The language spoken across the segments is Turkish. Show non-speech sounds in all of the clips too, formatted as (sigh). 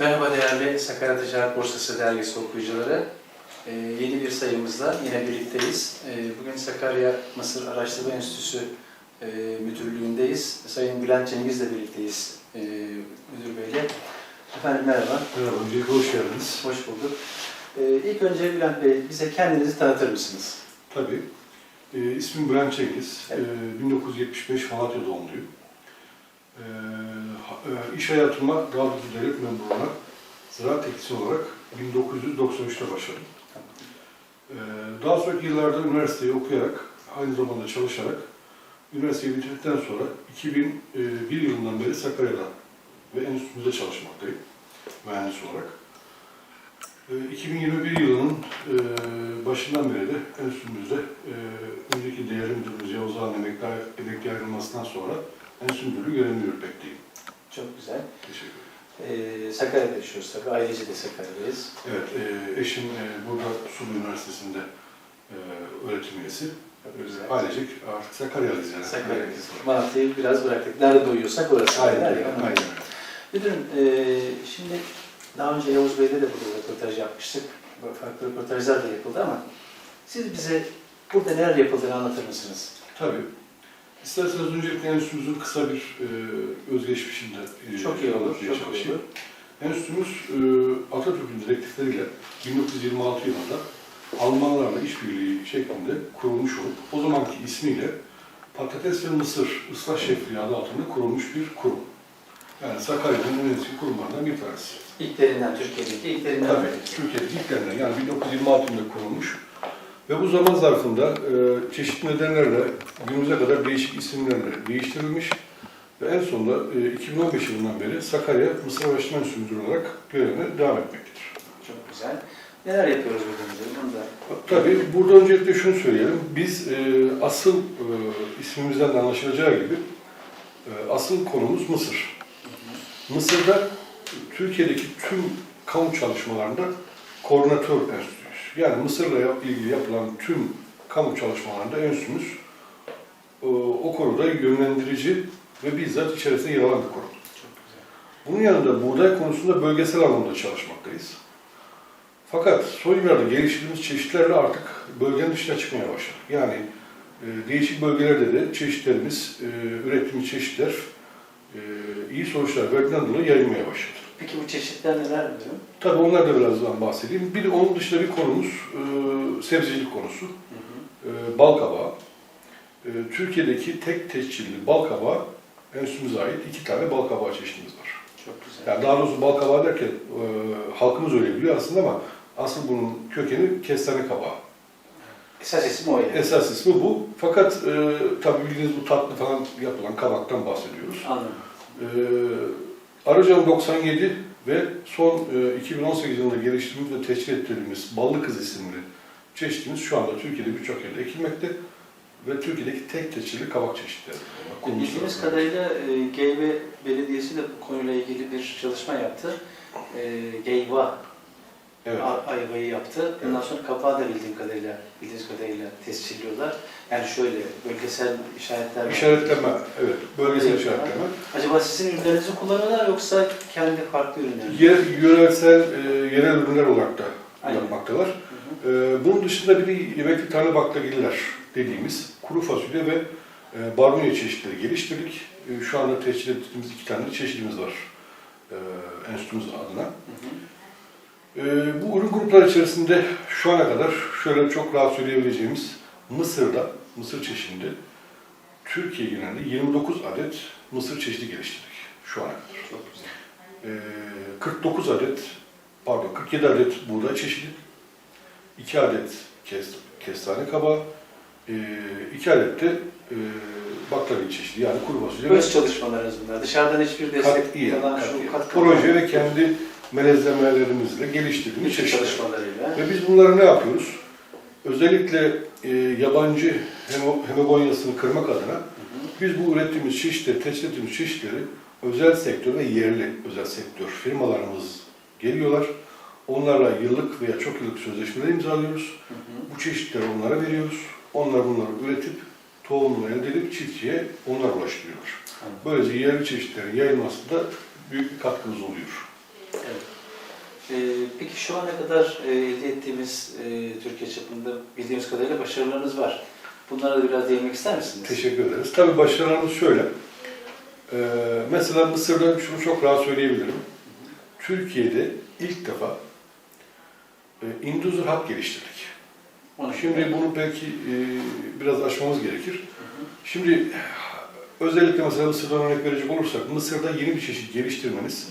Merhaba değerli Sakarya Ticaret Borsası Dergisi okuyucuları. Ee, yeni bir sayımızda yine birlikteyiz. Ee, bugün Sakarya Mısır Araştırma Enstitüsü e, Müdürlüğü'ndeyiz. Sayın Bülent Cengiz'le birlikteyiz e, Müdür Bey'le. Efendim merhaba, Merhaba, öncelikle hoş geldiniz. hoş bulduk. Ee, ilk önce Bülent Bey bize kendinizi tanıtır mısınız? Tabii. E, ismim Bülent Cengiz. Evet. E, 1975 Malatya doğumluyum. E, ha- e, iş hayatıma Galatasaray Devlet Memuru olarak ziraat teknisyen olarak 1993'te başladım. E, daha sonraki yıllarda üniversiteyi okuyarak, aynı zamanda çalışarak, üniversiteyi bitirdikten sonra 2001 yılından beri Sakarya'da ve enstitümüzde çalışmaktayım, mühendis olarak. E, 2021 yılının e, başından beri de enstitümüzde e, önceki değerli müdürümüz Yavuz Ağa'nın emekli ayrılmasından sonra enstitü müdürlüğü görevini yürütmekteyim. Çok güzel. Teşekkür ederim. Ee, Sakarya'da yaşıyoruz tabii, ailece de Sakarya'dayız. Evet, e, eşim e, burada Sulu Üniversitesi'nde e, öğretim üyesi. Güzel. E, ailecek artık Sakaryalıyız yani. Sakarya'dayız. Malatya'yı biraz bıraktık. Nerede doyuyorsak orası. Aynen, aynen, aynen. Müdürüm, e, şimdi daha önce Yavuz Bey'le de burada röportaj yapmıştık. Farklı röportajlar da yapıldı ama siz bize burada neler yapıldığını anlatır mısınız? Tabii. İsterseniz öncelikle enstitümüzün kısa bir e, özgeçmişinde e, Çok iyi olur, anlatmaya çok iyi çalışayım. olur. Enstitümüz e, Atatürk'ün direktifleriyle 1926 yılında Almanlarla işbirliği şeklinde kurulmuş olup o zamanki ismiyle Patates ve Mısır Islah Şefliği adı altında kurulmuş bir kurum. Yani Sakarya'nın en eski kurumlarından bir tanesi. İlklerinden, Türkiye'deki ilklerinden. Tabii, Türkiye'deki ilklerinden yani 1926 yılında kurulmuş. Ve bu zaman zarfında e, çeşitli nedenlerle günümüze kadar değişik isimlerle değiştirilmiş. Ve en sonunda e, 2015 yılından beri Sakarya Mısır Araştırma Enstitüsü olarak görevine devam etmektedir. Çok güzel. Neler yapıyoruz burada? Bunu da Tabii burada öncelikle şunu söyleyelim. Biz e, asıl e, ismimizden de anlaşılacağı gibi e, asıl konumuz Mısır. Mısır'da Türkiye'deki tüm kamu çalışmalarında koordinatör enstitüyüz. Yani Mısır'la ilgili yapılan tüm kamu çalışmalarında enstitümüz e, o konuda yönlendirici ve bizzat içerisinde yer alan bir kurum. Bunun yanında buğday konusunda bölgesel anlamda çalışmaktayız. Fakat son yıllarda geliştirdiğimiz çeşitlerle artık bölgenin dışına çıkmaya başladık. Yani e, değişik bölgelerde de çeşitlerimiz, e, ürettiğimiz çeşitler e, iyi sonuçlar verdiğinden dolayı yayılmaya başladı. Peki bu çeşitler neler müdürüm? Tabii onlar da birazdan bahsedeyim. Bir onun dışında bir konumuz e, sebzecilik konusu. Hı hı. E, bal kabağı. E, Türkiye'deki tek tescilli bal kabağı enstitümüze ait iki tane bal kabağı çeşidimiz var. Çok güzel. Yani daha doğrusu bal kabağı derken e, halkımız öyle biliyor aslında ama asıl bunun kökeni kestane kabağı. Esas ismi o yani. Esas ismi bu. Fakat e, tabii bildiğiniz bu tatlı falan yapılan kabaktan bahsediyoruz. Anladım. E, Arıcan 97 ve son e, 2018 yılında geliştirdiğimiz ve teşkil ettirdiğimiz Ballı Kız isimli çeşitimiz şu anda Türkiye'de birçok yerde ekilmekte ve Türkiye'deki tek teşhirli kabak çeşitleri. Bildiğimiz kadarıyla e, Geyve Belediyesi de bu konuyla ilgili bir çalışma yaptı. E, Geyva Evet. ayvayı yaptı. Ondan sonra kapağı da bildiğim kadarıyla, bildiğiniz kadarıyla tescilliyorlar. Yani şöyle bölgesel işaretler var. İşaretleme, evet. Bölgesel Evet. işaretleme. Acaba sizin ürünlerinizi kullanıyorlar yoksa kendi farklı ürünler mi? Yer, yöresel, e, yerel ürünler olarak da Aynen. yapmaktalar. Hı hı. E, bunun dışında bir de yemekli tarla baklagiller dediğimiz kuru fasulye ve e, barbunya çeşitleri geliştirdik. E, şu anda teşkil ettiğimiz iki tane çeşidimiz var e, enstitümüz adına. Hı hı. E, bu ürün grupları içerisinde şu ana kadar şöyle çok rahat söyleyebileceğimiz Mısır'da, Mısır çeşidinde Türkiye genelinde 29 adet mısır çeşidi geliştirdik şu ana kadar. Çok güzel. Ee, 49 adet, pardon 47 adet buğday çeşidi, 2 adet kes, kestane kabağı, 2 adet de e, baklagil çeşidi yani kuru fasulye Öz çalışmalarınız bunlar. Dışarıdan hiçbir destek katiyen, falan katiyen. şu proje ve kendi melezlemelerimizle geliştirdiğimiz çeşitler. çalışmalarıyla. Ve biz bunları ne yapıyoruz? Özellikle e, yabancı hemo, hemogonyasını kırmak adına biz bu ürettiğimiz çeşitleri, teşkil ettiğimiz çeşitleri özel sektör ve yerli özel sektör firmalarımız geliyorlar. Onlarla yıllık veya çok yıllık sözleşmeler imzalıyoruz. Hı hı. Bu çeşitleri onlara veriyoruz. Onlar bunları üretip tohumunu elde edip çiftçiye onlar ulaştırıyorlar. Böylece yerli çeşitlerin yayılmasında büyük bir katkımız oluyor. Evet. Peki şu ana kadar e, elde ettiğimiz e, Türkiye çapında bildiğimiz kadarıyla başarılarınız var. Bunlara da biraz değinmek ister misiniz? Teşekkür ederiz. Tabii başarılarımız şöyle. Ee, mesela Mısır'da şunu çok rahat söyleyebilirim. Türkiye'de ilk defa e, Induzer hap geliştirdik. Şimdi bunu belki e, biraz aşmamız gerekir. Şimdi özellikle mesela Mısır'dan örnek verecek olursak Mısır'da yeni bir çeşit geliştirmeniz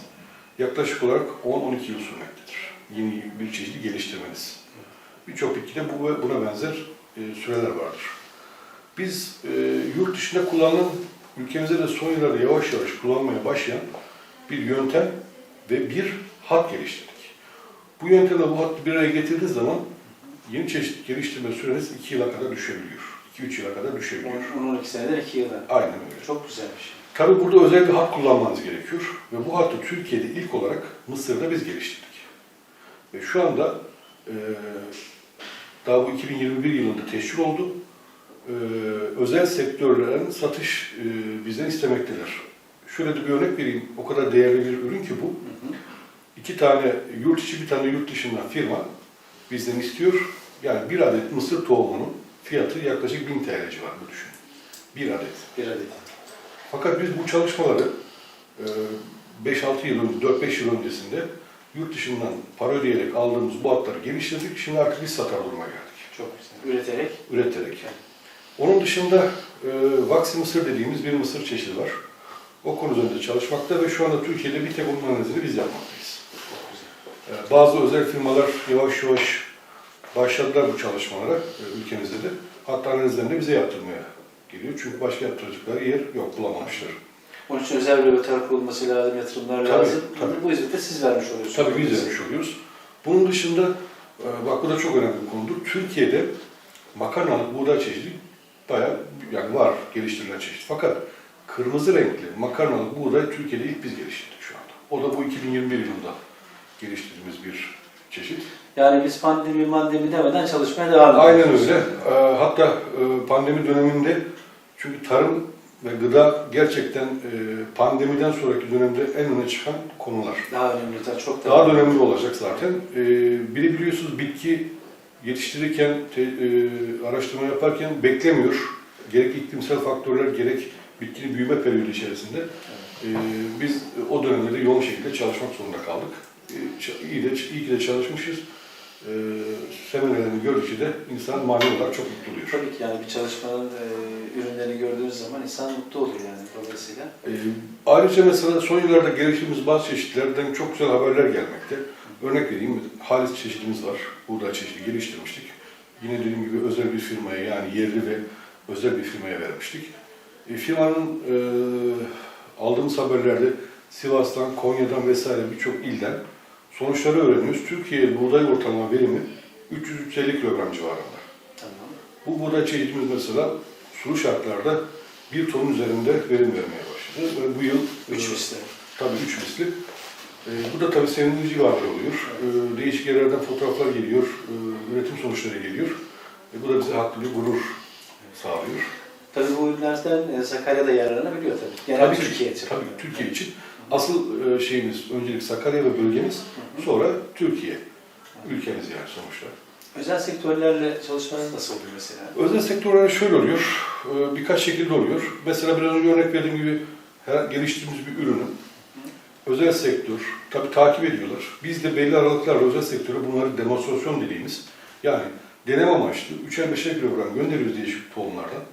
yaklaşık olarak 10-12 yıl sürmektedir. Yeni bir çeşidi geliştirmeniz. Birçok bitkide bu ve buna benzer e, süreler vardır. Biz e, yurt dışında kullanılan, ülkemizde de son yıllarda yavaş yavaş kullanmaya başlayan bir yöntem ve bir hat geliştirdik. Bu yöntemle bu hattı bir araya getirdiğiniz zaman yeni çeşit geliştirme süreniz 2 yıla kadar düşebiliyor. 2-3 yıla kadar düşebiliyor. 10-12 seneden 2 yılda. Aynen öyle. Çok güzelmiş. Tabii burada özel bir hat kullanmanız gerekiyor ve bu hattı Türkiye'de ilk olarak Mısır'da biz geliştirdik. Ve şu anda e, daha bu 2021 yılında teşhir oldu. E, özel sektörlerin satış e, bizden istemektedir. Şöyle de bir örnek vereyim. O kadar değerli bir ürün ki bu. Hı hı. İki tane yurt içi bir tane yurt dışından firma bizden istiyor. Yani bir adet mısır tohumunun fiyatı yaklaşık 1000 TL civarında düşün. Bir adet. Bir adet. Fakat biz bu çalışmaları e, 5-6 yıl önce, 4-5 yıl öncesinde yurt dışından para ödeyerek aldığımız bu hatları geliştirdik. Şimdi artık biz satar duruma geldik. Çok güzel. Üreterek. Üreterek. Onun dışında e, Vaksi Mısır dediğimiz bir mısır çeşidi var. O konu üzerinde çalışmakta ve şu anda Türkiye'de bir tek onun analizini biz yapmaktayız. Çok güzel. E, bazı özel firmalar yavaş yavaş başladılar bu çalışmalara e, ülkemizde de. Hatta analizlerini bize yaptırmaya geliyor. Çünkü başka yaptıracakları yer yok, bulamamışlar. Onun için özel laboratuvar kurulması lazım, yatırımlar Tabii, lazım. tabii. Bu hizmeti siz vermiş oluyorsunuz. Tabii biz vermiş oluyoruz. Bunun dışında, e, bak bu da çok önemli bir konudur. Türkiye'de makarnalık buğday çeşidi bayağı yani var geliştirilen çeşit. Fakat kırmızı renkli makarnalık buğday Türkiye'de ilk biz geliştirdik şu anda. O da bu 2021 yılında geliştirdiğimiz bir çeşit. Yani biz pandemi mandemi demeden çalışmaya devam ediyoruz. Aynen öyle. E, Hatta e, pandemi döneminde çünkü tarım ve gıda gerçekten e, pandemiden sonraki dönemde en öne çıkan konular. Daha önemli, daha çok Daha da önemli olacak zaten. Ee, biri biliyorsunuz bitki yetiştirirken, e, araştırma yaparken beklemiyor. Gerek iklimsel faktörler, gerek bitkinin büyüme periyodu içerisinde. Ee, biz o dönemde yoğun şekilde çalışmak zorunda kaldık. Ee, iyi, de, iyi ki de çalışmışız. Ee, seminelerini gördükçe de insan manevi olarak çok mutlu oluyor. Tabii ki yani bir çalışmanın e, ürünlerini gördüğünüz zaman insan mutlu oluyor yani dolayısıyla. Ee, ayrıca mesela son yıllarda geliştirdiğimiz bazı çeşitlerden çok güzel haberler gelmekte. Örnek vereyim, halis çeşidimiz var. Buğday çeşidi geliştirmiştik. Yine dediğim gibi özel bir firmaya yani yerli ve özel bir firmaya vermiştik. E, firmanın e, aldığımız haberlerde Sivas'tan, Konya'dan vesaire birçok ilden sonuçları öğreniyoruz. Türkiye buğday ortalama verimi 300-350 kilogram civarında. Tamam. Bu buğday çeşidimiz mesela sulu şartlarda bir tonun üzerinde verim vermeye başladı. Ve bu yıl Üç e, misli. Tabii üç misli. E, bu da tabii sevindirici bir haber oluyor. E, değişik yerlerden fotoğraflar geliyor, e, üretim sonuçları geliyor. E, bu da bize haklı bir gurur sağlıyor. Tabii bu ürünlerden e, Sakarya da yararlanabiliyor tabii. Genel Tabii ki, Türkiye için. Tabii Türkiye için. Asıl e, şeyimiz, öncelik Sakarya ve bölgemiz, sonra Türkiye. Ülkemiz yani sonuçta. Özel sektörlerle çalışmanız nasıl oluyor mesela? Özel sektörler şöyle oluyor, e, birkaç şekilde oluyor. Mesela biraz önce örnek verdiğim gibi her geliştirdiğimiz bir ürünü özel sektör tabii takip ediyorlar. Biz de belli aralıklarla özel sektöre bunları demonstrasyon dediğimiz yani deneme amaçlı 3'er 5'er kilogram gönderiyoruz değişik tohumlardan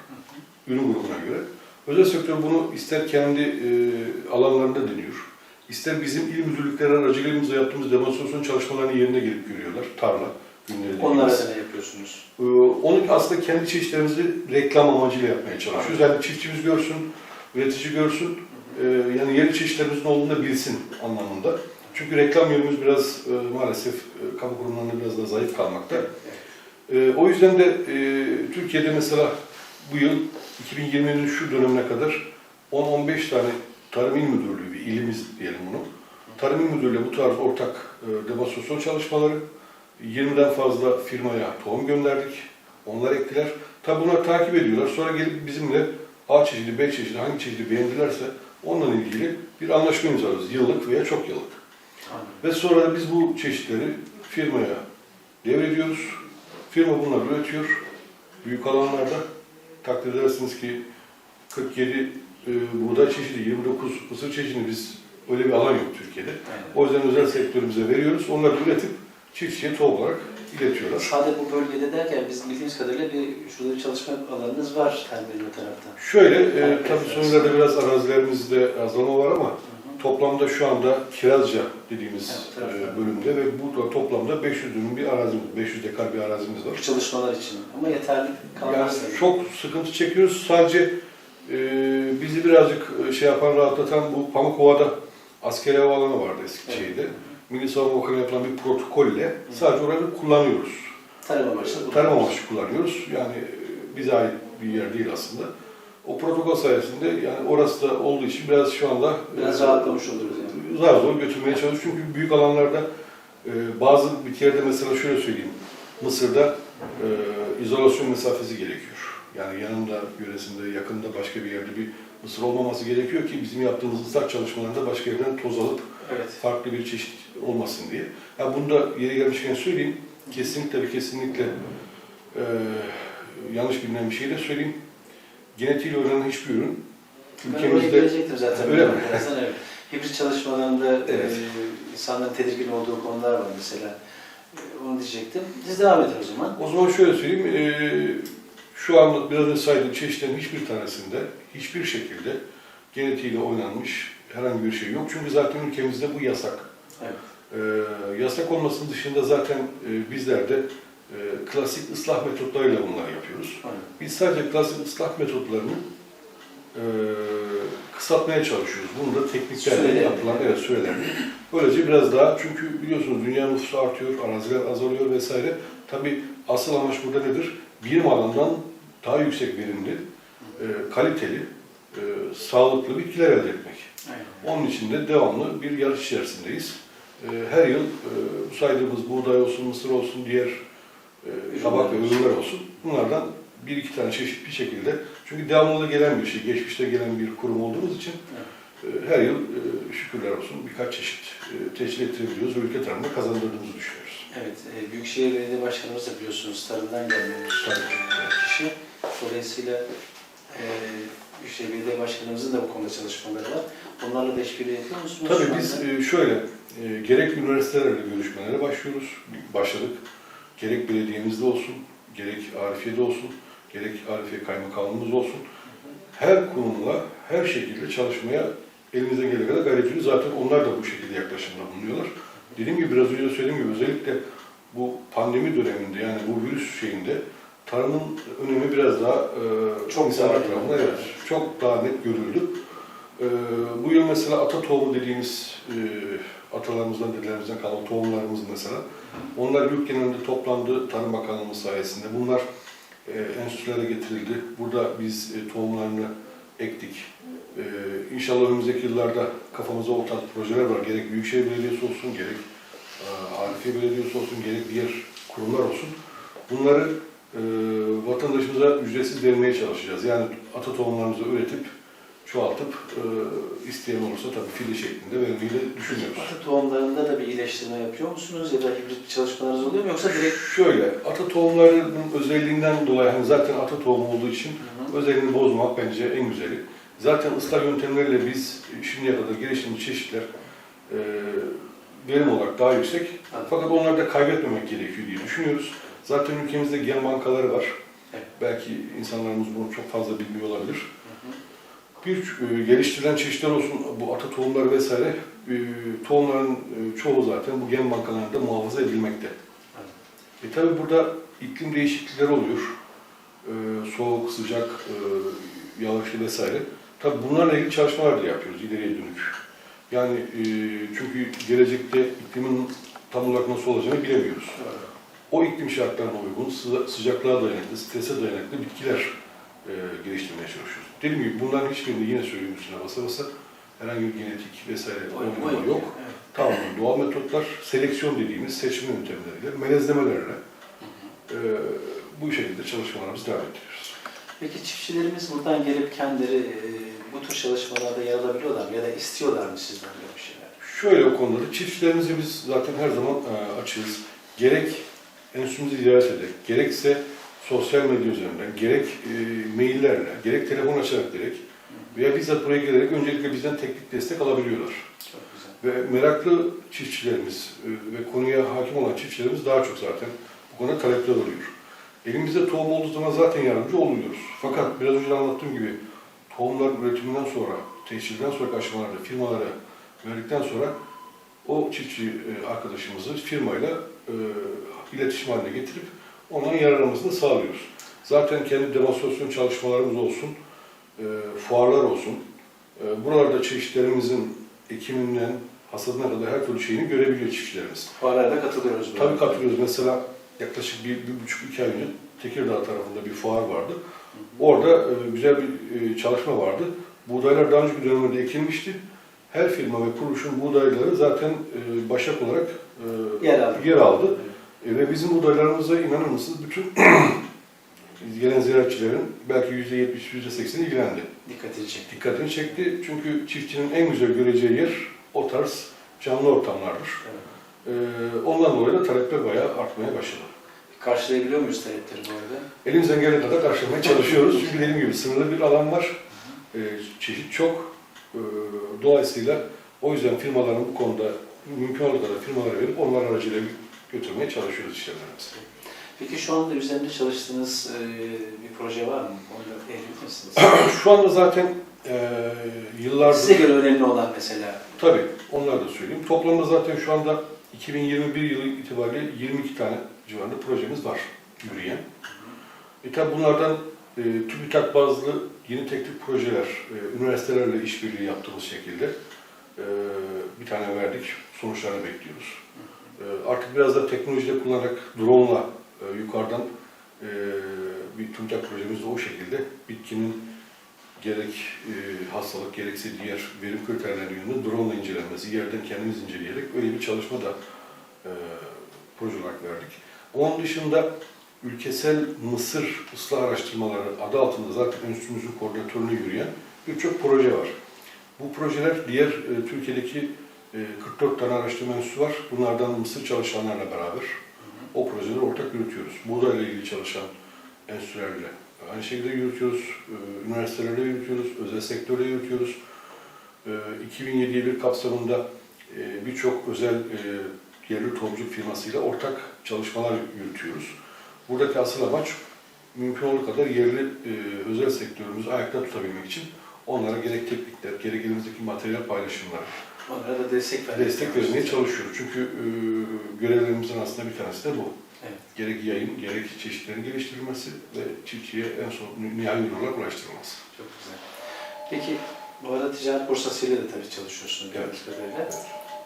ürün grubuna göre. Özel sektör bunu ister kendi e, alanlarında deniyor, ister bizim il müdürlükleri aracılığımızla yaptığımız demonstrasyon çalışmalarını yerine gelip görüyorlar. Tarla günleri Onlara dediğimiz. da ne yapıyorsunuz? Ee, Onu aslında kendi çeşitlerimizi reklam amacıyla yapmaya çalışıyoruz. Yani çiftçimiz görsün, üretici görsün, e, yani yeni çeşitlerimizin olduğunu da bilsin anlamında. Çünkü reklam yönümüz biraz e, maalesef e, kamu kurumlarında biraz da zayıf kalmakta. E, O yüzden de e, Türkiye'de mesela bu yıl 2020'nin şu dönemine kadar 10-15 tane Tarım İl Müdürlüğü, bir ilimiz diyelim bunu. Tarım İl Müdürlüğü bu tarz ortak e, demonstrasyon çalışmaları, 20'den fazla firmaya tohum gönderdik. Onlar ektiler. Tabi bunlar takip ediyorlar. Sonra gelip bizimle A çeşidi, B çeşidi, hangi çeşidi beğendilerse onunla ilgili bir anlaşma imzalıyoruz. Yıllık veya çok yıllık. Ve sonra biz bu çeşitleri firmaya devrediyoruz. Firma bunları üretiyor. Büyük alanlarda takdir edersiniz ki 47 e, buğday çeşidi, 29 mısır çeşidi biz öyle bir alan yok Türkiye'de. Aynen. O yüzden özel sektörümüze veriyoruz. Onları üretip çiftçiye tohum olarak iletiyorlar. Sadece bu bölgede derken biz bildiğimiz kadarıyla bir şurada bir çalışma alanınız var Telber'in o tarafta. Şöyle, e, tabii son yıllarda biraz arazilerimizde azalma var ama toplamda şu anda Kirazca dediğimiz Evet, evet. e, bölümde ve burada toplamda 500 dönüm bir arazimiz, 500 dekar bir arazimiz var. Bu çalışmalar için ama yeterli Yani kalmaz. çok sıkıntı çekiyoruz. Sadece e, bizi birazcık e, şey yapan, rahatlatan bu Pamukova'da askeri havaalanı vardı Eskişehir'de. Milli Savunma Bakanı yapılan bir protokolle sadece orayı kullanıyoruz. Tarım amaçlı. bu. Tarım amaçlı kullanıyoruz. Yani e, bize ait bir yer değil aslında. O protokol sayesinde yani orası da olduğu için biraz şu anda Biraz e, rahatlamış oluruz yani. zar zor götürmeye çalışıyoruz. Çünkü büyük alanlarda e, bazı bitkilerde mesela şöyle söyleyeyim. Mısır'da e, izolasyon mesafesi gerekiyor. Yani yanında, yöresinde, yakında başka bir yerde bir mısır olmaması gerekiyor ki bizim yaptığımız ıslak çalışmalarında başka yerden toz alıp Evet. farklı bir çeşit olmasın diye. Ha bunu da yeri gelmişken söyleyeyim. Kesinlikle ve kesinlikle e, yanlış bilinen bir şey de söyleyeyim. Genetiğiyle oynanan hiçbir ürün Ben ülkemizde gelecektim zaten. Öyle mi? Evet. Hibrit çalışmalarında Evet. e, insanların tedirgin olduğu konular var mesela. E, onu diyecektim. Siz devam edin o zaman. O zaman şöyle söyleyeyim, eee, şu an biraz önce saydığım çeşitlerin hiçbir tanesinde hiçbir şekilde genetiğiyle oynanmış herhangi bir şey yok. Çünkü zaten ülkemizde bu yasak. Evet. Eee, yasak olmasının dışında zaten eee, bizler de eee, klasik ıslah metotlarıyla bunları yapıyoruz. Aynen. Biz sadece klasik ıslah metotlarını eee, kısaltmaya çalışıyoruz. Bunu da tekniklerle yapılan evet, sürelerini. Böylece biraz daha çünkü biliyorsunuz dünya nüfusu artıyor, araziler azalıyor vesaire. Tabii asıl amaç burada nedir? Bir alandan daha yüksek verimli, eee, kaliteli, eee, sağlıklı bitkiler elde etmek. Aynen. Onun için de devamlı bir yarış içerisindeyiz. Eee, Her yıl eee, bu saydığımız buğday olsun, mısır olsun, diğer eee, tabak ve ürünler olsun. Bunlardan bir iki tane çeşit bir şekilde. Çünkü devamlı gelen bir şey, geçmişte gelen bir kurum olduğumuz için eee, her yıl eee, şükürler olsun birkaç çeşit teşkil ettirebiliyoruz ve ülke tarafında kazandırdığımızı düşünüyoruz. Evet, e, Büyükşehir Belediye Başkanımız da biliyorsunuz tarımdan Tabii. kişi. Dolayısıyla e, Büyükşehir Belediye Başkanımızın da bu konuda çalışmaları var. Onlarla da işbirliği yapıyor musunuz? Tabii biz anda? e, şöyle, e, gerek üniversitelerle görüşmelere başlıyoruz, başladık. Gerek belediyemizde olsun, gerek Arifiye'de olsun, gerek Arifiye Kaymakamlığımız olsun. Her kurumla, her şekilde çalışmaya elimize gelene kadar gayret ediyoruz. Zaten onlar da bu şekilde yaklaşımda bulunuyorlar. Dediğim gibi biraz önce söylediğim gibi özellikle bu pandemi döneminde yani bu virüs şeyinde tarımın önemi biraz daha e, Çok tarafından evet, çok daha net görüldü. Ee, bu yıl mesela ata tohumu dediğimiz e, atalarımızdan, dedelerimizden kalan tohumlarımız mesela. Onlar yurt genelinde toplandı Tarım Bakanlığımız sayesinde. Bunlar e, enstitülere getirildi. Burada biz e, tohumlarını ektik. E, inşallah önümüzdeki yıllarda kafamıza oturan projeler var. Gerek Büyükşehir Belediyesi olsun, gerek e, Arifiye Belediyesi olsun, gerek diğer kurumlar olsun. Bunları e, vatandaşımıza ücretsiz vermeye çalışacağız. Yani ata tohumlarımızı üretip çoğaltıp e, isteyen olursa tabii fili şeklinde vermeyi düşünüyoruz. Ata tohumlarında da bir iyileştirme yapıyor musunuz ya da hibrit çalışmalarınız oluyor mu yoksa direkt Şöyle, ata tohumlarının özelliğinden dolayı hani zaten ata tohumu olduğu için Hı hı. özelliğini bozmamak bence en güzeli. Zaten ıslah yöntemleriyle biz şimdiye kadar geliştirdiğimiz çeşitler e, verim olarak daha yüksek. Evet. Fakat onları da kaybetmemek gerekiyor diye düşünüyoruz. Zaten ülkemizde gen bankaları var. Evet. Belki insanlarımız bunu çok fazla bilmiyor olabilir. Bir e, geliştirilen çeşitler olsun, bu ata tohumları vesaire, e, tohumların e, çoğu zaten bu gen bankalarında muhafaza edilmekte. E tabi burada iklim değişiklikleri oluyor. E, soğuk, sıcak, e, yağışlı vesaire. Tabi bunlarla ilgili çalışmalar da yapıyoruz ileriye dönük. Yani e, çünkü gelecekte iklimin tam olarak nasıl olacağını bilemiyoruz. O iklim şartlarına uygun, sıcaklığa dayanıklı, strese dayanıklı bitkiler e, geliştirmeye çalışıyoruz. Dediğim gibi bunların hiçbirini yine söyleyeyim üstüne basa basa herhangi bir genetik vesaire oynama yok. yok. Evet. Tamamen doğal metotlar, seleksiyon dediğimiz seçme yöntemleriyle, melezlemelerle e, bu şekilde çalışmalarımızı devam ettiriyoruz. Peki çiftçilerimiz buradan gelip kendileri e, bu tür çalışmalarda yer alabiliyorlar mı ya da istiyorlar mı sizden böyle bir şeyler? Şöyle o konuları, çiftçilerimize biz zaten her zaman e, açığız. Gerek enstitümüzü ziyaret ederek, gerekse sosyal medya üzerinden, gerek e, maillerle, gerek telefon açarak direkt veya bizzat buraya gelerek öncelikle bizden teknik destek alabiliyorlar. Çok güzel. Ve meraklı çiftçilerimiz e, ve konuya hakim olan çiftçilerimiz daha çok zaten bu konuda talepler oluyor. Elimizde tohum olduğu zaman zaten yardımcı oluyoruz. Fakat biraz önce anlattığım gibi tohumların üretiminden sonra, teşhirden sonraki aşamalarda firmalara verdikten sonra o çiftçi e, arkadaşımızı firmayla e, iletişim haline getirip onların yararlanmasını sağlıyoruz. Zaten kendi demonstrasyon çalışmalarımız olsun, e, fuarlar olsun, e, buralarda çeşitlerimizin ekiminden hasadına kadar her türlü şeyini görebiliyor çiftçilerimiz. Fuarlara katılıyoruz. Tabii arada. katılıyoruz. Mesela yaklaşık bir, bir buçuk iki ay önce Tekirdağ tarafında bir fuar vardı. Orada e, güzel bir e, çalışma vardı. Buğdaylar daha önceki dönemde ekilmişti. Her firma ve kuruluşun buğdayları zaten e, başak olarak e, Yer aldı. yer aldı. E, ve bizim buğdaylarımıza inanır mısınız bütün (clears throat) gelen ziyaretçilerin belki yüzde yetmiş, yüzde sekseni ilgilendi. Dikkatini çekti. Dikkatini çekti çünkü çiftçinin en güzel göreceği yer o tarz canlı ortamlardır. Evet. Ee, ondan dolayı da talepler bayağı artmaya başladı. Karşılayabiliyor muyuz talepleri bu arada? Elimizden geldiği kadar karşılamaya çalışıyoruz. Çünkü dediğim gibi sınırlı bir alan var. Ee, çeşit çok. Ee, dolayısıyla o yüzden firmaların bu konuda mümkün olduğu kadar firmalara verip onlar aracıyla götürmeye çalışıyoruz işlemlerimizi. Peki şu anda üzerinde çalıştığınız e, bir proje var mı? Onu da ehli misiniz? (clears throat) Şu anda zaten e, yıllardır... Size göre önemli olan mesela. Tabii, onlar da söyleyeyim. Toplamda zaten şu anda 2021 yılı itibariyle 22 tane civarında projemiz var yürüyen. E tabi bunlardan e, TÜBİTAK bazlı yeni teknik projeler, e, üniversitelerle işbirliği yaptığımız şekilde e, bir tane verdik. Sonuçlarını bekliyoruz. E, artık biraz da teknolojide kullanarak drone'la e, yukarıdan e, bir TÜBİTAK projemiz de o şekilde bitkinin gerek e, hastalık gerekse diğer verim kriterleri yönünde drone ile incelenmesi, yerden kendimiz inceleyerek öyle bir çalışma da e, proje olarak verdik. Onun dışında ülkesel mısır ıslah araştırmaları adı altında zaten enstitümüzün koordinatörlüğünü yürüyen birçok proje var. Bu projeler diğer e, Türkiye'deki 44 tane araştırma enstitüsü var. Bunlardan mısır çalışanlarla beraber o projeleri ortak yürütüyoruz. Buğdayla ilgili çalışan enstitülerle aynı şekilde yürütüyoruz. E, üniversitelerle yürütüyoruz, özel sektörle yürütüyoruz. E, 2007'ye bir kapsamında e, birçok özel e, yerli tohumculuk firmasıyla ortak çalışmalar yürütüyoruz. Buradaki asıl amaç mümkün olduğu kadar yerli e, özel sektörümüzü ayakta tutabilmek için onlara gerek teknikler, gerek elimizdeki materyal paylaşımları, Onlara da destek vermek. destek vermeye çalışıyoruz. Çünkü e, görevlerimizin aslında bir tanesi de bu. Evet. Gerek yayın, gerek çeşitlerin geliştirilmesi ve çiftçiye en son nihai olarak ulaştırılması. Çok güzel. Peki bu arada ticaret borsasıyla da tabii çalışıyorsunuz Evet. kadarıyla.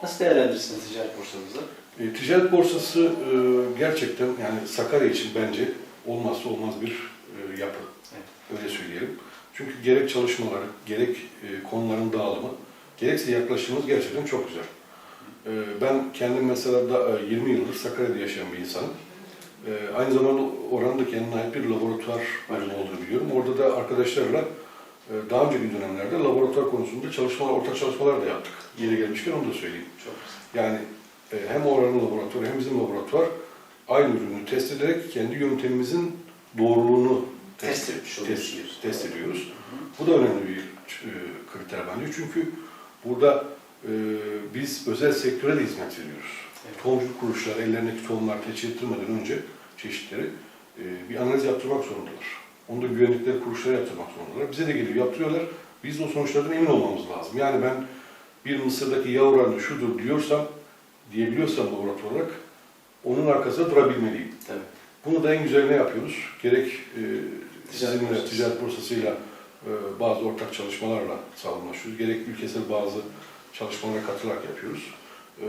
Nasıl değerlendirirsiniz ticaret borsamızı? E, ticaret borsası e, gerçekten yani Sakarya için bence olmazsa olmaz bir e, yapı. Evet. Öyle söyleyelim. Çünkü gerek çalışmaları, gerek e, konuların dağılımı, gerekse yaklaşımımız gerçekten çok güzel. E, ben kendim mesela da, e, 20 yıldır Sakarya'da yaşayan bir insanım. E, aynı zamanda oranın da kendine ait bir laboratuvar bölümü olduğunu biliyorum. Orada da arkadaşlarla e, daha önceki dönemlerde laboratuvar konusunda çalışmalar, ortak çalışmalar da yaptık. Yeri gelmişken onu da söyleyeyim. Çok. Yani e, hem oranın laboratuvarı hem bizim laboratuvar aynı ürünü test ederek kendi yöntemimizin doğruluğunu Test test, oluyorsunuz. test ediyoruz. Bu da önemli bir e, kriter bence. Çünkü burada e, biz özel sektöre de hizmet veriyoruz. Evet. Tohumculuk kuruluşları ellerindeki tohumlar teçhir ettirmeden önce çeşitleri e, bir analiz yaptırmak zorundalar. Onu da güvenlikleri kuruluşlara yaptırmak zorundalar. Bize de geliyor, yaptırıyorlar. Biz de o sonuçlardan emin olmamız lazım. Yani ben bir mısırdaki yağ oranı şudur diyorsam, diyebiliyorsam laboratuvar olarak onun arkasında durabilmeliyim. Tabii. Bunu da en güzel ne yapıyoruz? Gerek e, Ticaret sizinle, borsası. ticaret borsasıyla e, bazı ortak çalışmalarla sağlamlaşıyoruz. Gerek ülkesel bazı çalışmalara katılarak yapıyoruz. E,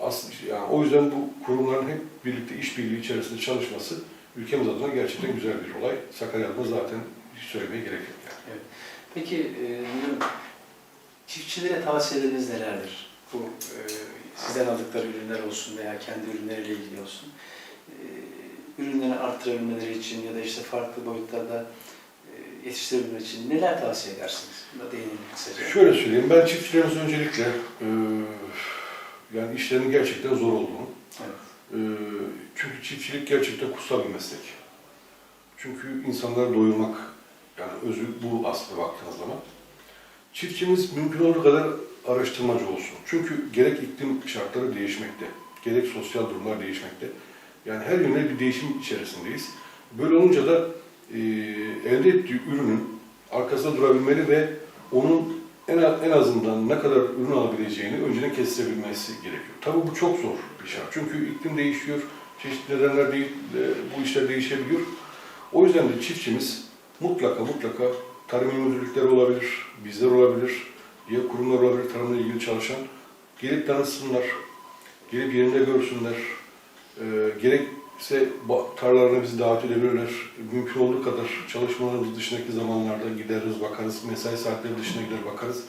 aslında yani o yüzden bu kurumların hep birlikte işbirliği içerisinde çalışması ülkemiz adına gerçekten güzel bir olay. Sakarya adına zaten hiç söylemeye gerek yok. Yani. Peki e, çiftçilere tavsiyeleriniz nelerdir? Bu e, sizden aldıkları ürünler olsun veya kendi ürünleriyle ilgili olsun. E, ürünleri arttırabilmeleri için ya da işte farklı boyutlarda e, yetiştirebilmeleri için neler tavsiye edersiniz? Buna değinelim kısaca. Şöyle söyleyeyim, ben çiftçilerimize öncelikle e, Yani işlerinin gerçekten zor olduğunu. Evet. Ee, çünkü çiftçilik gerçekten kutsal bir meslek. Çünkü insanları doyurmak, yani özü bu aslında baktığınız zaman. Çiftçimiz mümkün olduğu kadar araştırmacı olsun. Çünkü gerek iklim şartları değişmekte, gerek sosyal durumlar değişmekte. Yani her yönde bir değişim içerisindeyiz. Böyle olunca da e, elde ettiği ürünün arkasında durabilmeli ve onun en, en azından ne kadar ürün alabileceğini önceden kestirebilmesi gerekiyor. Tabii bu çok zor bir şart. Çünkü iklim değişiyor, çeşitli nedenler değil, e, bu işler değişebiliyor. O yüzden de çiftçimiz mutlaka mutlaka tarım müdürlükleri olabilir, bizler olabilir, diğer kurumlar olabilir tarımla ilgili çalışan. Gelip tanısınlar, gelip yerinde görsünler. E, gerekse bizi davet edebilirler. Mümkün olduğu kadar çalışmalarımız dışındaki zamanlarda gideriz, bakarız. Mesai saatleri dışına gider bakarız.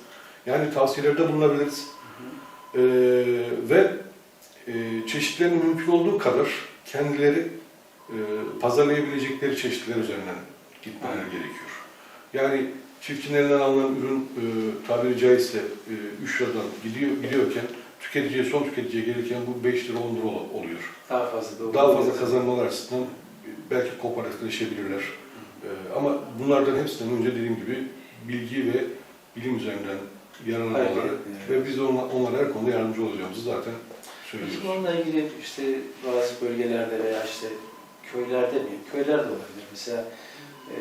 Yani tavsiyelerde bulunabiliriz. E, ve e, çeşitlerin mümkün olduğu kadar kendileri e, pazarlayabilecekleri çeşitler üzerinden gitmeleri gerekiyor. Yani çiftçinin elinden alınan ürün e, tabiri caizse e, 3 liradan gidiyor, gidiyorken tüketiciye, son tüketiciye gelirken bu 5 lira 10 lira ol- oluyor. Daha fazla da Daha fazla kazanmalar açısından belki kooperatifleşebilirler. E, ama bunlardan hepsinden önce dediğim gibi bilgi ve bilim üzerinden yararlanmaları Hareket, ve biz ona, onlara her konuda yardımcı olacağımızı zaten Peki söylüyoruz. bununla ilgili işte bazı bölgelerde veya işte köylerde mi? Köyler de olabilir. Mesela e,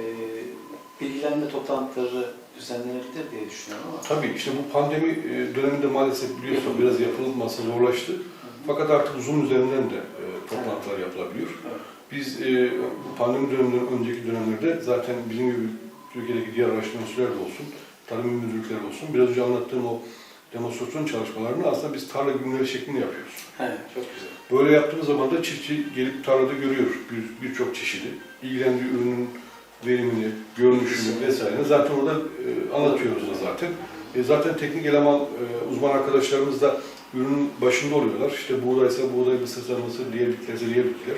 bilgilenme toplantıları düzenlenebilir diye düşünüyorum ama. Tabii işte bu pandemi e, döneminde maalesef biliyorsun biraz yapılması zorlaştı. Fakat artık Zoom üzerinden de e, toplantılar yapılabiliyor. Evet. Biz e, pandemi döneminden önceki dönemlerde zaten bizim gibi Türkiye'deki diğer araştırma enstitüleri de olsun, tarım müdürlükleri olsun, biraz önce anlattığım o demonstrasyon çalışmalarını aslında biz tarla günleri şeklinde yapıyoruz. He, çok güzel. Böyle yaptığımız zaman da çiftçi gelip tarlada görüyor bir- birçok çeşidi. İlgilendiği ürünün verimini, görünüşünü vesaire zaten orada e, anlatıyoruz da zaten. E, zaten teknik eleman, e, uzman arkadaşlarımız da ürünün başında oluyorlar. İşte buğdaysa buğday, mısırsa mısır, diğer bitkiler.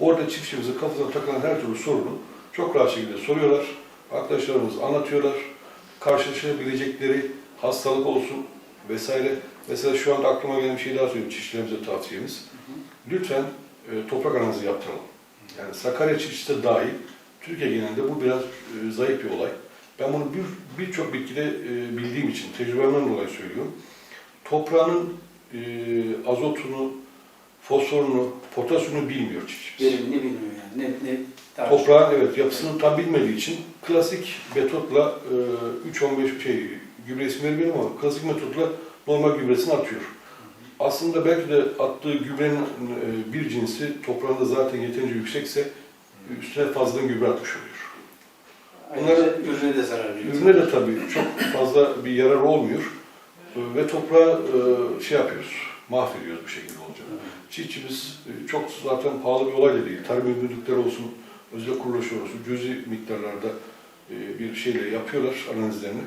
Orada çiftçimizin kafasına takılan her türlü sorunu çok rahat şekilde soruyorlar. Arkadaşlarımız anlatıyorlar. Karşılaşabilecekleri hastalık olsun vesaire. Mesela şu anda aklıma gelen bir şey daha söyleyeyim çiftçilerimize tavsiyemiz. Lütfen e, toprak analizi yaptıralım. Yani Sakarya çiftçisi de dahil, Türkiye genelinde bu biraz e, zayıf bir olay. Ben bunu bir birçok bitkide e, bildiğim için, tecrübemden dolayı söylüyorum. Toprağının e, azotunu, fosforunu, potasyumunu bilmiyor çiftçimiz. Verimini bilmiyor yani. Ne, ne daha Toprağın evet yapısını tam bilmediği için klasik metotla e, 3-15 şey gübre ismi vermiyorum ama klasik metotla normal gübresini atıyor. Aslında belki de attığı gübrenin e, bir cinsi toprağında zaten yeterince yüksekse üstüne fazladan gübre atmış oluyor. Ayrıca ürüne de zarar veriyor. Ürüne de tabii çok fazla bir yarar olmuyor ve toprağı e, şey yapıyoruz, mahvediyoruz bu şekilde olunca. Çiftçimiz e, çok zaten pahalı bir olay da değil. Tarım ürünlükleri olsun, özel kuruluşlar olsun, cüzi miktarlarda e, bir şeyle yapıyorlar analizlerini.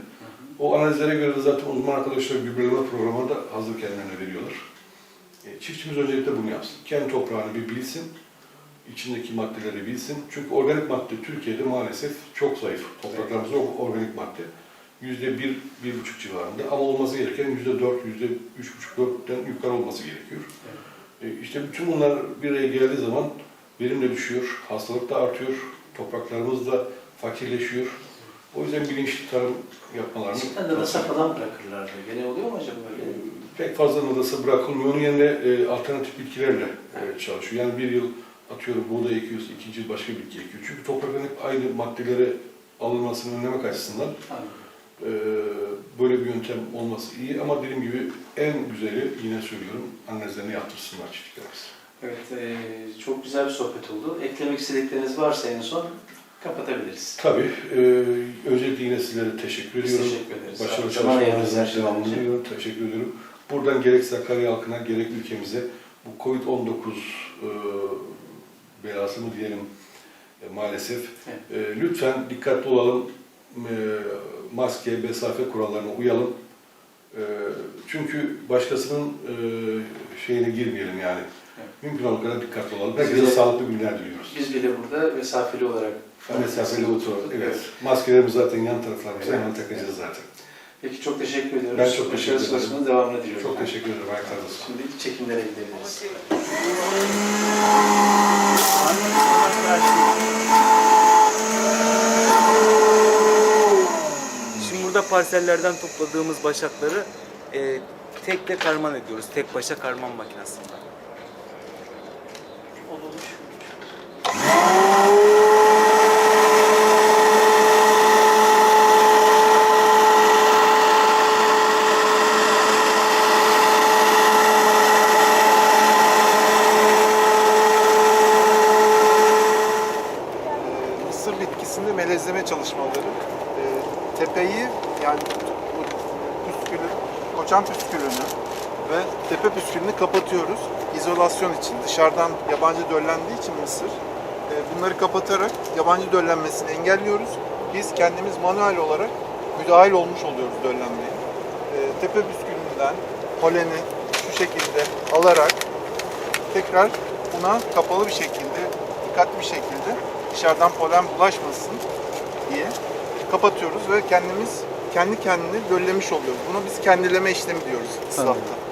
O analizlere göre de zaten uzman arkadaşlar gübreleme programını da hazır kendilerine veriyorlar. Çiftçimiz öncelikle bunu yapsın. Kendi toprağını bir bilsin, içindeki maddeleri bilsin. Çünkü organik madde Türkiye'de maalesef çok zayıf. Topraklarımızda organik madde. Yüzde bir, bir buçuk civarında ama olması gereken yüzde dört, yüzde üç buçuk, dörtten yukarı olması gerekiyor. E, İşte bütün bunlar bir araya geldiği zaman verim de düşüyor, hastalık da artıyor, topraklarımız da fakirleşiyor. O yüzden bilinçli tarım yapmalarını Eskiden de nasıl falan bırakırlardı. Gene oluyor mu acaba e, böyle? pek fazla nadası bırakılmıyor. Onun yerine e, alternatif bitkilerle e, çalışıyor. Yani bir yıl atıyorum buğday ekiyorsa ikinci yıl başka bitki ekiyor. Çünkü toprakların hep aynı maddelere alınmasını önlemek açısından e, böyle bir yöntem olması iyi. Ama dediğim gibi en güzeli yine söylüyorum analizlerini yaptırsınlar çiftliklerimiz. Evet, e, çok güzel bir sohbet oldu. Eklemek istedikleriniz varsa en son kapatabiliriz. Tabii. E, öncelikle yine sizlere teşekkür Biz ediyorum. teşekkür ederiz. Başarılı çalışmalarınızın devamını diliyorum. Teşekkür ediyorum. Buradan gerek Sakarya halkına gerek ülkemize bu Covid-19 e, belası mı diyelim e, maalesef. Evet. E, lütfen dikkatli olalım. E, maske, mesafe kurallarına uyalım. E, çünkü başkasının e, şeyine girmeyelim yani. Evet. Mümkün olduğu kadar dikkatli olalım. Biz Herkese de- sağlıklı günler diliyoruz. Biz bile burada mesafeli olarak Mesafeli oturalım. Evet. Maskelerimiz zaten yan taraflarımıza Evet. hemen takacağız zaten. Peki çok teşekkür ediyoruz. Ben çok teşekkür ederim. çalışmanın devamını diliyorum. Çok teşekkür ederim. Ayaklarınız. Şimdi çekimlere gidebiliriz. Şimdi burada parsellerden topladığımız başakları e, tekle karman ediyoruz. Tek başa karman makinesinde. mısır bitkisinde melezleme çalışmaları. E, tepeyi yani bu püskülü, koçan püskülünü ve tepe püskülünü kapatıyoruz. İzolasyon için dışarıdan yabancı döllendiği için mısır e, bunları kapatarak yabancı döllenmesini engelliyoruz. Biz kendimiz manuel olarak müdahil olmuş oluyoruz döllenmeye. E, tepe püskülünden poleni şu şekilde alarak tekrar buna kapalı bir şekilde, dikkatli bir şekilde dışarıdan polen bulaşmasın diye kapatıyoruz ve kendimiz kendi kendini döllemiş oluyoruz. Buna biz kendileme işlemi diyoruz ıslahta.